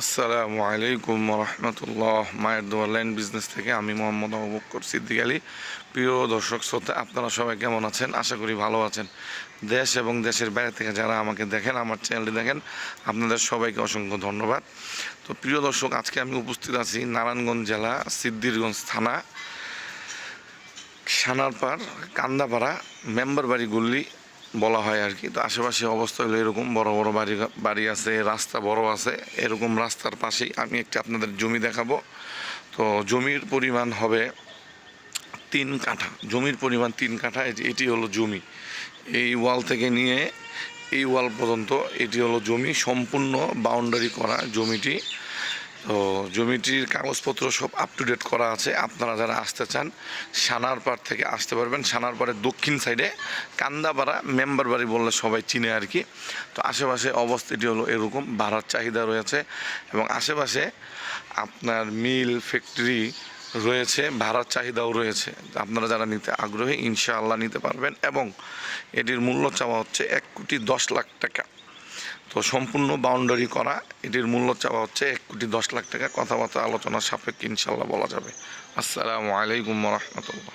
আসসালামু আলাইকুম রহমতুল্লাহ মায়ের দোয়া লাইন বিজনেস থেকে আমি মোহাম্মদ আবুবকর সিদ্দিক আলী। প্রিয় দর্শক, শ্রোতা, আপনারা সবাই কেমন আছেন? আশা করি ভালো আছেন। দেশ এবং দেশের বাইরে থেকে যারা আমাকে দেখেন, আমার চ্যানেলটি দেখেন, আপনাদের সবাইকে অসংখ্য ধন্যবাদ। তো প্রিয় দর্শক, আজকে আমি উপস্থিত আছি নারায়ণগঞ্জ জেলা সিদ্দিরগঞ্জ থানা, সানারপাড়, কান্দাপাড়া মেম্বার বাড়ি গুল্লি বলা হয় আর কি। তো আশেপাশে অবস্থা হলো এরকম, বড় বড় বাড়ি বাড়ি আছে, রাস্তা বড় আছে, এরকম রাস্তার পাশেই আমি একটি আপনাদের জমি দেখাবো। তো জমির পরিমাণ হবে তিন কাঠা, জমির পরিমাণ তিন কাঠা এটি হলো জমি। এই ওয়াল থেকে নিয়ে এই ওয়াল পর্যন্ত এটি হলো জমি, সম্পূর্ণ বাউন্ডারি করা জমিটি। তো জমিটির কাগজপত্র সব আপ টু ডেট করা আছে। আপনারা যারা আসতে চান সানার সানারপাড় থেকে আসতে পারবেন। সানার সানারপাড়ের দক্ষিণ সাইডে কান্দাপাড়া মেম্বার বাড়ি বললে সবাই চিনে আর কি। তো আশেপাশে অবস্থিতি হলো এরকম ভাড়ার চাহিদা রয়েছে এবং আশেপাশে আপনার মিল ফ্যাক্টরি রয়েছে, ভাড়ার চাহিদাও রয়েছে। আপনারা যারা নিতে আগ্রহী, ইনশাআল্লাহ নিতে পারবেন এবং এটির মূল্য চাওয়া হচ্ছে এক কোটি দশ লাখ টাকা। তো সম্পূর্ণ বাউন্ডারি করা, এটির মূল্য চাওয়া হচ্ছে এক কোটি দশ লাখ টাকা। কথাবার্তা আলোচনা সাপেক্ষে ইনশাল্লাহ বলা যাবে। আসসালামু আলাইকুম রহমতুল্লাহ।